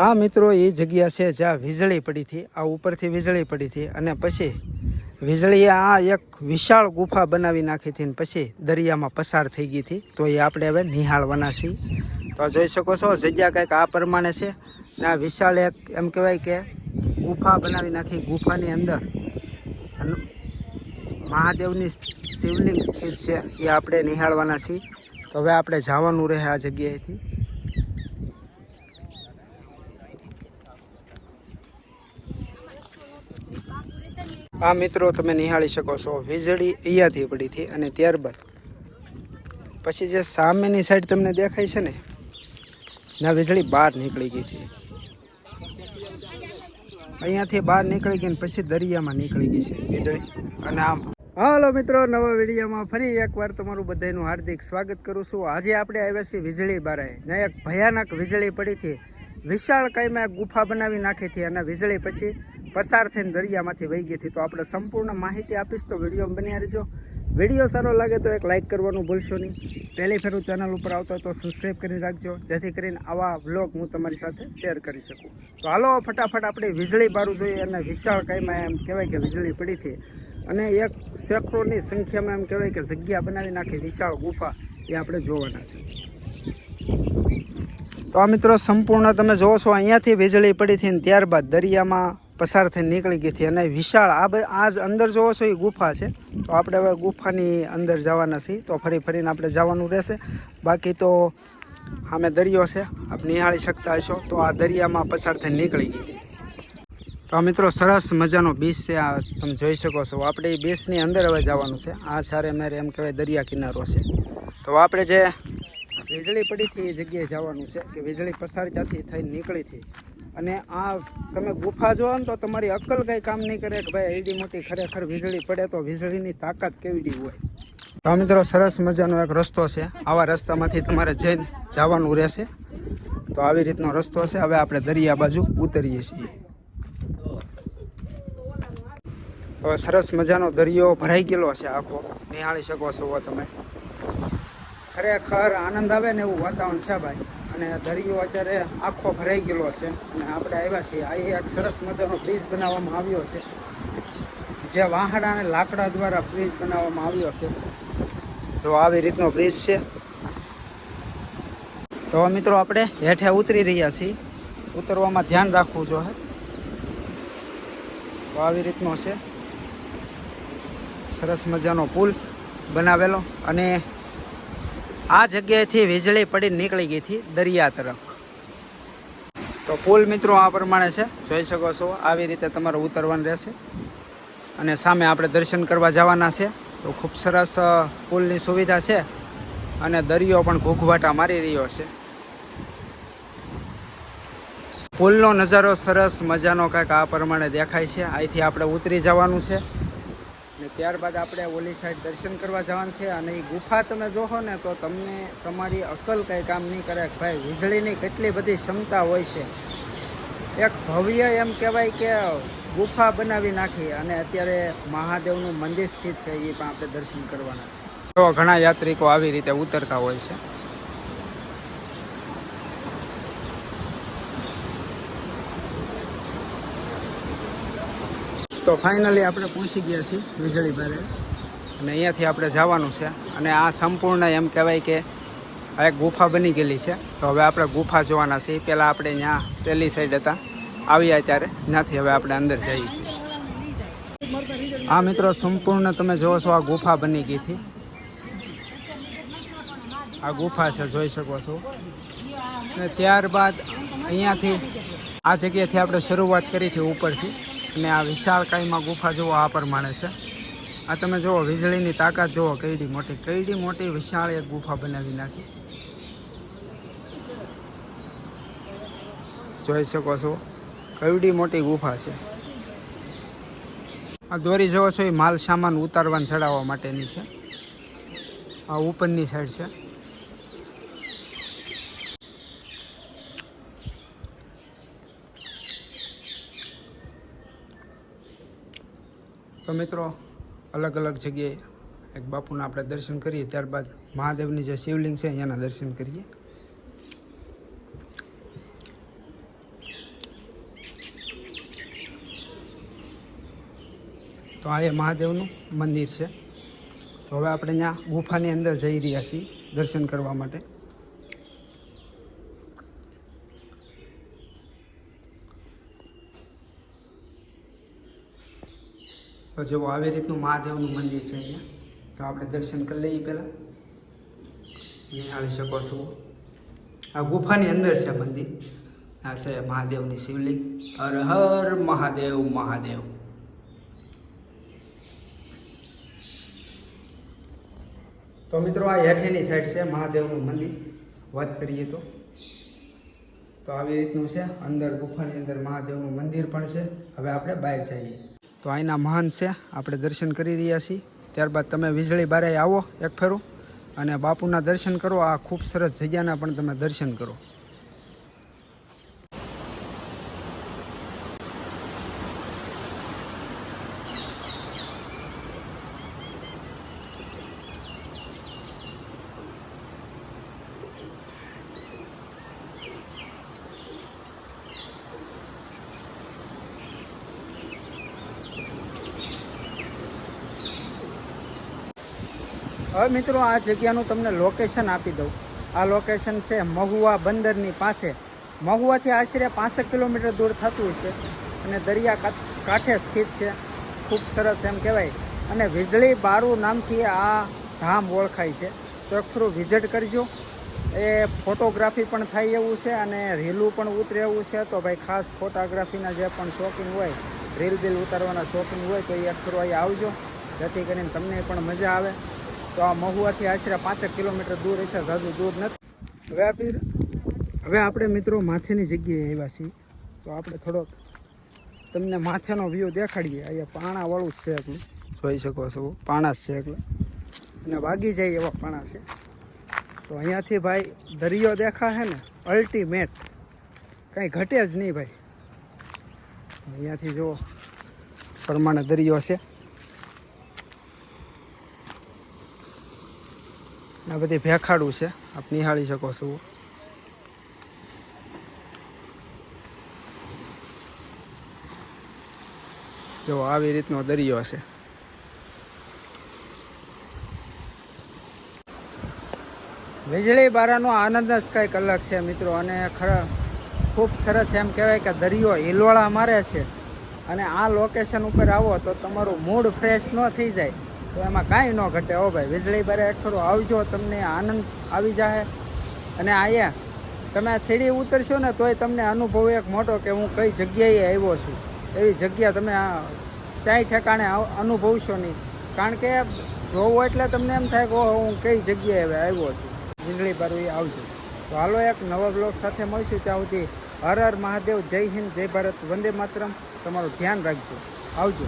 આ મિત્રો એ જગ્યા છે જ્યાં વીજળી પડી હતી. આ ઉપરથી વીજળી પડી હતી અને પછી વીજળીએ આ એક વિશાળ ગુફા બનાવી નાખી હતી પછી દરિયામાં પસાર થઈ ગઈ હતી. તો એ આપણે હવે નિહાળવાના છીએ. તો જોઈ શકો છો, જગ્યા કંઈક આ પ્રમાણે છે. ને આ વિશાળ એક એમ કહેવાય કે ગુફા બનાવી નાખી. ગુફાની અંદર મહાદેવની શિવલિંગ સ્થિત છે. એ આપણે નિહાળવાના છીએ. તો હવે આપણે જવાનું રહે આ જગ્યાએથી. આ મિત્રો તમે નિહાળી શકો છો. વીજળી અહીંયાથી પડી હતી અને ત્યારબાદ પછી જે સામેની સાઈડ તમને દેખાય છે ને ના વીજળી બહાર નીકળી ગઈ હતી. અહીંયાથી બહાર નીકળી ગઈ પછી દરિયામાં નીકળી ગઈ છે વીજળી. અને આમ હાલો મિત્રો, નવા વિડીયોમાં ફરી એકવાર તમારું બધાનું હાર્દિક સ્વાગત કરું છું. આજે આપણે આવ્યા છીએ વીજળી બારે. ત્યાં એક ભયાનક વીજળી પડી હતી. વિશાળ કાયમાં ગુફા બનાવી નાખી હતી અને વીજળી પછી પસાર થઈને દરિયામાંથી વહી ગઈ હતી. તો આપણે સંપૂર્ણ માહિતી આપીશ, તો વીડિયો બન્યા રહેજો. વીડિયો સારો લાગે તો એક લાઇક કરવાનું ભૂલશો નહીં. પહેલી ફેરું ચેનલ ઉપર આવતો તો સબસ્ક્રાઈબ કરી રાખજો, જેથી કરીને આવા વ્લોગ હું તમારી સાથે શેર કરી શકું. તો હાલો, ફટાફટ આપણે વીજળી બારું જોઈએ અને વિશાળ કાયમાં એમ કહેવાય કે વીજળી પડી હતી. અને એક સેંકડોની સંખ્યામાં એમ કહેવાય કે જગ્યા બનાવી નાખી વિશાળ ગુફા એ આપણે જોવાના છે. તો આ મિત્રો સંપૂર્ણ તમે જોવો છો, અહીંયાથી વીજળી પડી હતી ને ત્યારબાદ દરિયામાં પસાર થઈને નીકળી ગઈ હતી અને વિશાળ, આ આ જ અંદર જોવો છો, એ ગુફા છે. તો આપણે હવે ગુફાની અંદર જવાના છીએ, તો ફરી ફરીને આપણે જવાનું રહેશે. બાકી તો સામે દરિયો છે, આપ નિહાળી શકતા હશો. તો આ દરિયામાં પસાર થઈને નીકળી ગઈ હતી. તો મિત્રો સરસ મજાનો બીચ છે, આ તમે જોઈ શકો છો. આપણે એ બીચની અંદર હવે જવાનું છે. આ સારે મારે એમ કહેવાય દરિયા કિનારો છે. તો આપણે જે વીજળી પડીથી એ જગ્યાએ જવાનું છે કે વીજળી પસાર ત્યાંથી થઈને નીકળી હતી. અને આ તમે ગુફા જોવો ને તો તમારી અક્કલ કંઈ કામ નહીં કરે કે ભાઈ એડી મોટી ખરેખર વીજળી પડે તો વીજળીની તાકાત કેવી હોય? તો મિત્રો સરસ મજાનો એક રસ્તો છે. આવા રસ્તામાંથી તમારે જઈને જવાનું રહેશે. તો આવી રીતનો રસ્તો છે. હવે આપણે દરિયા બાજુ ઉતરીએ છીએ. હવે સરસ મજાનો દરિયો ભરાઈ ગયેલો છે આખો. નિહાળી શકો છો તમે. ખરેખર આનંદ આવે ને એવું વાતાવરણ છે ભાઈ. અને દરિયો અત્યારે આખો ભરાઈ ગયેલો છે. અને આપણે આવ્યા છીએ. આ એક સરસ મજાનો બ્રિજ બનાવવામાં આવ્યો છે. જે વાહડા અને લાકડા દ્વારા બ્રિજ બનાવવામાં આવ્યો છે. તો આવી રીતનો બ્રિજ છે. તો મિત્રો આપણે હેઠે ઉતરી રહ્યા છીએ. ઉતરવામાં ધ્યાન રાખવું જોઈએ. તો આવી રીતનો છે. સરસ મજાનો પુલ બનાવેલો. અને આ જગ્યાએથી વીજળી પડી નીકળી ગઈ હતી દરિયા તરફ. તો પુલ મિત્રો આ પ્રમાણે છે. જોઈ શકો છો, આવી રીતે તમારે ઉતરવાનું રહેશે. અને સામે આપણે દર્શન કરવા જવાના છે. તો ખૂબ સરસ પુલની સુવિધા છે. અને દરિયો પણ ઘૂઘવાટા મારી રહ્યો છે. પુલનો નજારો સરસ મજાનો કાંઈક આ પ્રમાણે દેખાય છે. અહીંથી આપણે ઉતરી જવાનું છે. ત્યારબાદ આપણે ઓલી સાઈડ દર્શન કરવા જવાનું છે અને એ ગુફા તમે જોહો ને તો તમને તમારી અકલ કંઈ કામ નહીં કરે ભાઈ વીજળીની કેટલી બધી ક્ષમતા હોય છે. એક ભવ્ય એમ કહેવાય કે ગુફા બનાવી નાખી અને અત્યારે મહાદેવનું મંદિર સ્થિત છે એ પણ આપણે દર્શન કરવાના છે. તો ઘણા યાત્રિકો આવી રીતે ઉતરતા હોય છે. તો ફાઇનલી આપણે પહોંચી ગયા છીએ વીજળી ભારે અને અહીંયાથી આપણે જવાનું છે. અને આ સંપૂર્ણ એમ કહેવાય કે આ એક ગુફા બની ગયેલી છે. તો હવે આપણે ગુફા જોવાના છીએ. પહેલાં આપણે ત્યાં પહેલી સાઈડ હતા. આવ્યા ત્યારે. ત્યાંથી હવે આપણે અંદર જઈએ છીએ. આ મિત્રો, સંપૂર્ણ તમે જોવો છો, આ ગુફા બની ગઈ હતી. આ ગુફા છે, જોઈ શકો છો. અને ત્યારબાદ અહીંયાથી આ જગ્યાથી આપણે શરૂઆત કરી હતી ઉપરથી. અને આ વિશાળ કાયમાં ગુફા જુઓ, આ પ્રમાણે છે. આ તમે જુઓ, વીજળીની તાકાત જુઓ, કઈડી મોટી કઈડી મોટી વિશાળ એક ગુફા બનાવી નાખી. જોઈ શકો છો, કઈડી મોટી ગુફા છે. આ દોરી જુઓ છો, એ માલ સામાન ઉતારવા ચડાવવા માટેની છે. આ ઉપરની સાઈડ છે. તો મિત્રો, અલગ અલગ જગ્યાએ એક બાપુના આપણે દર્શન કરીએ, ત્યારબાદ મહાદેવની જે શિવલિંગ છે અહીંયાના દર્શન કરીએ. તો આ એ મહાદેવનું મંદિર છે. તો હવે આપણે અહીંયા ગુફાની અંદર જઈ રહ્યા છીએ દર્શન કરવા માટે. તો જેવો આવી રીતનું મહાદેવનું મંદિર છે અહીંયા, તો આપણે દર્શન કરી લઈએ પહેલાં. નિહાળી શકો છો. આ ગુફાની અંદર છે મંદિર. આ છે મહાદેવની શિવલિંગ. હર હર મહાદેવ મહાદેવ. તો મિત્રો આ હેઠેની સાઈડ છે મહાદેવનું મંદિર. વાત કરીએ તો. તો આવી રીતનું છે. અંદર ગુફાની અંદર મહાદેવનું મંદિર પણ છે. હવે આપણે બહાર જઈએ. તો અહીંના મહાન છે. આપણે દર્શન કરી રહ્યા છીએ. ત્યારબાદ તમે વીજળી બારે આવો એક ફેરું અને બાપુના દર્શન કરો. આ ખૂબ સરસ જગ્યાના પણ તમે દર્શન કરો. હવે મિત્રો, આ જગ્યાનું તમને લોકેશન આપી દઉં. આ લોકેશન છે મહુવા બંદરની પાસે. મહુવાથી આશરે પાંસઠ કિલોમીટર દૂર થતું છે અને દરિયા કાંઠે સ્થિત છે. ખૂબ સરસ એમ કહેવાય. અને વીજળી બારું નામથી આ ધામ ઓળખાય છે. તો એક થોડું વિઝિટ કરજો. એ ફોટોગ્રાફી પણ થાય એવું છે અને રીલું પણ ઉતરે એવું છે. તો ભાઈ, ખાસ ફોટોગ્રાફીના જે પણ શોખીન હોય રીલ બિલ ઉતારવાના શોખીન હોય, તો એ એક ફરું અહીં આવજો. જેથી કરીને તમને પણ મજા આવે. તો આ મહુવાથી આશરે પાંચેક કિલોમીટર દૂર હશે ઝાઝુ દૂર નથી. હવે આપણે હવે આપણે મિત્રો માથેની જગ્યાએ આવ્યા છીએ. તો આપણે થોડોક તમને માથેનો વ્યૂ દેખાડીએ. અહીંયા પાણાવાળું જ છે એટલું. જોઈ શકો છો, પાણા જ છે એટલે. અને વાગી જાય એવા પાણા છે. તો અહીંયાથી ભાઈ દરિયો દેખાશે ને અલ્ટિમેટ કાંઈ ઘટે જ નહીં ભાઈ. અહીંયાથી જુઓ, પ્રમાણે દરિયો છે. આ બધી ભેખાડું છે. આપ નિહાળી શકો છો. જો આવી રીતનો દરિયો છે. વીજળી બારાનો આનંદ જ કંઈક અલગ છે મિત્રો. અને ખરા ખૂબ સરસ એમ કહેવાય કે દરિયો હિલોળા મારે છે. અને આ લોકેશન ઉપર આવો તો તમારું મૂડ ફ્રેશ ન થઈ જાય. તો એમાં કાંઈ ન ઘટે. હો ભાઈ, વીજળી એક થોડું આવજો, તમને આનંદ આવી જાય અને અહીંયા તમે સીડી ઉતરશો ને તોય તમને અનુભવ એક મોટો કે હું કઈ જગ્યાએ આવ્યો છું. એવી જગ્યા તમે ક્યાંય ઠેકાણે અનુભવશો નહીં. કારણ કે જોવો એટલે તમને એમ થાય કે ઓહો, હું કઈ જગ્યાએ હવે આવ્યો છું. વીજળી ભરવી આવજો. તો હાલો એક નવા બ્લોગ સાથે મળશું. ત્યાં સુધી હર હર મહાદેવ, જય હિન્દ, જય ભારત, વંદે માતરમ. તમારું ધ્યાન રાખજો. આવજો.